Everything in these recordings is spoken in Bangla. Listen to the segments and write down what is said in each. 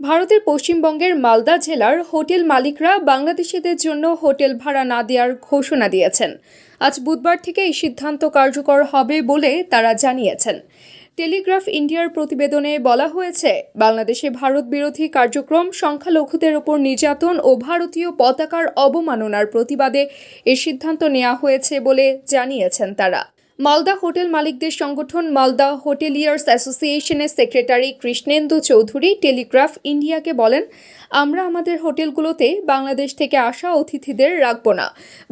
ভারতের পশ্চিমবঙ্গের মালদা জেলার হোটেল মালিকরা বাংলাদেশিদের জন্য হোটেল ভাড়া না দেওয়ার ঘোষণা দিয়েছেন। আজ বুধবার থেকে এই সিদ্ধান্ত কার্যকর হবে বলে তারা জানিয়েছেন। টেলিগ্রাফ ইন্ডিয়ার প্রতিবেদনে বলা হয়েছে, বাংলাদেশে ভারত বিরোধী কার্যক্রম সংখ্যালঘুদের ওপর নির্যাতন ও ভারতীয় পতাকার অবমাননার প্রতিবাদে এ সিদ্ধান্ত নেওয়া হয়েছে বলে জানিয়েছেন তারা। মালদা হোটেল মালিকদের সংগঠন মালদা হোটেলিয়ার্স অ্যাসোসিয়েশনের সেক্রেটারি কৃষ্ণেন্দু চৌধুরী টেলিগ্রাফ ইন্ডিয়াকে বলেন, আমরা আমাদের হোটেলগুলোতে বাংলাদেশ থেকে আসা অতিথিদের রাখব না।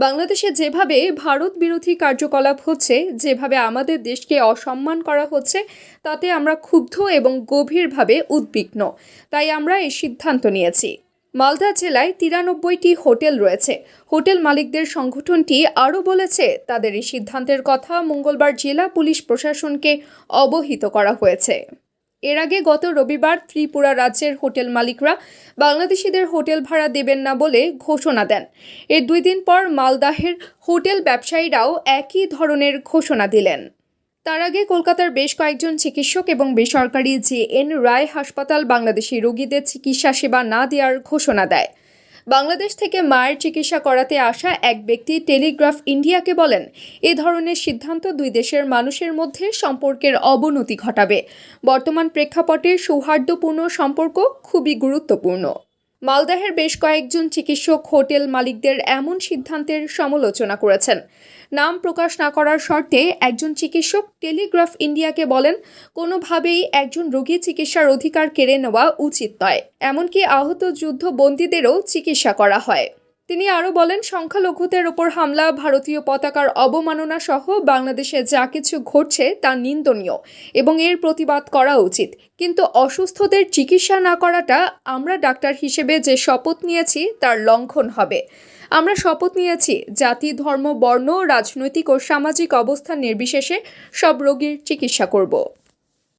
বাংলাদেশে যেভাবে ভারত বিরোধী কার্যকলাপ হচ্ছে, যেভাবে আমাদের দেশকে অসম্মান করা হচ্ছে, তাতে আমরা ক্ষুব্ধ এবং গভীরভাবে উদ্বিগ্ন। তাই আমরা এই সিদ্ধান্ত নিয়েছি। মালদা জেলায় তিরানব্বইটি হোটেল রয়েছে। হোটেল মালিকদের সংগঠনটি আরও বলেছে, তাদের এই সিদ্ধান্তের কথা মঙ্গলবার জেলা পুলিশ প্রশাসনকে অবহিত করা হয়েছে। এর আগে গত রবিবার ত্রিপুরা রাজ্যের হোটেল মালিকরা বাংলাদেশিদের হোটেল ভাড়া দেবেন না বলে ঘোষণা দেন। এর দুই দিন পর মালদাহের হোটেল ব্যবসায়ীরাও একই ধরনের ঘোষণা দিলেন। তার আগে কলকাতার বেশ কয়েকজন চিকিৎসক এবং বেসরকারি জে এন রায় হাসপাতাল বাংলাদেশি রোগীদের চিকিৎসা সেবা না দেওয়ার ঘোষণা দেয়। বাংলাদেশ থেকে মায়ের চিকিৎসা করাতে আসা এক ব্যক্তি টেলিগ্রাফ ইন্ডিয়াকে বলেন, এ ধরনের সিদ্ধান্ত দুই দেশের মানুষের মধ্যে সম্পর্কের অবনতি ঘটাবে। বর্তমান প্রেক্ষাপটে সৌহার্দ্যপূর্ণ সম্পর্ক খুবই গুরুত্বপূর্ণ। মালদাহের বেশ কয়েকজন চিকিৎসক হোটেল মালিকদের এমন সিদ্ধান্তের সমালোচনা করেছেন। নাম প্রকাশ না করার শর্তে একজন চিকিৎসক টেলিগ্রাফ ইন্ডিয়াকে বলেন, কোনোভাবেই একজন রোগী চিকিৎসার অধিকার কেড়ে নেওয়া উচিত নয়। এমনকি আহত যুদ্ধবন্দীদেরও চিকিৎসা করা হয়। তিনি আরও বলেন, সংখ্যালঘুদের ওপর হামলা, ভারতীয় পতাকার অবমাননা সহ বাংলাদেশে যা কিছু ঘটছে তা নিন্দনীয় এবং এর প্রতিবাদ করা উচিত। কিন্তু অসুস্থদের চিকিৎসা না করাটা আমরা ডাক্তার হিসেবে যে শপথ নিয়েছি, তার লঙ্ঘন হবে। আমরা শপথ নিয়েছি, জাতি, ধর্ম, বর্ণ, রাজনৈতিক ও সামাজিক অবস্থান নির্বিশেষে সব রোগীর চিকিৎসা করব।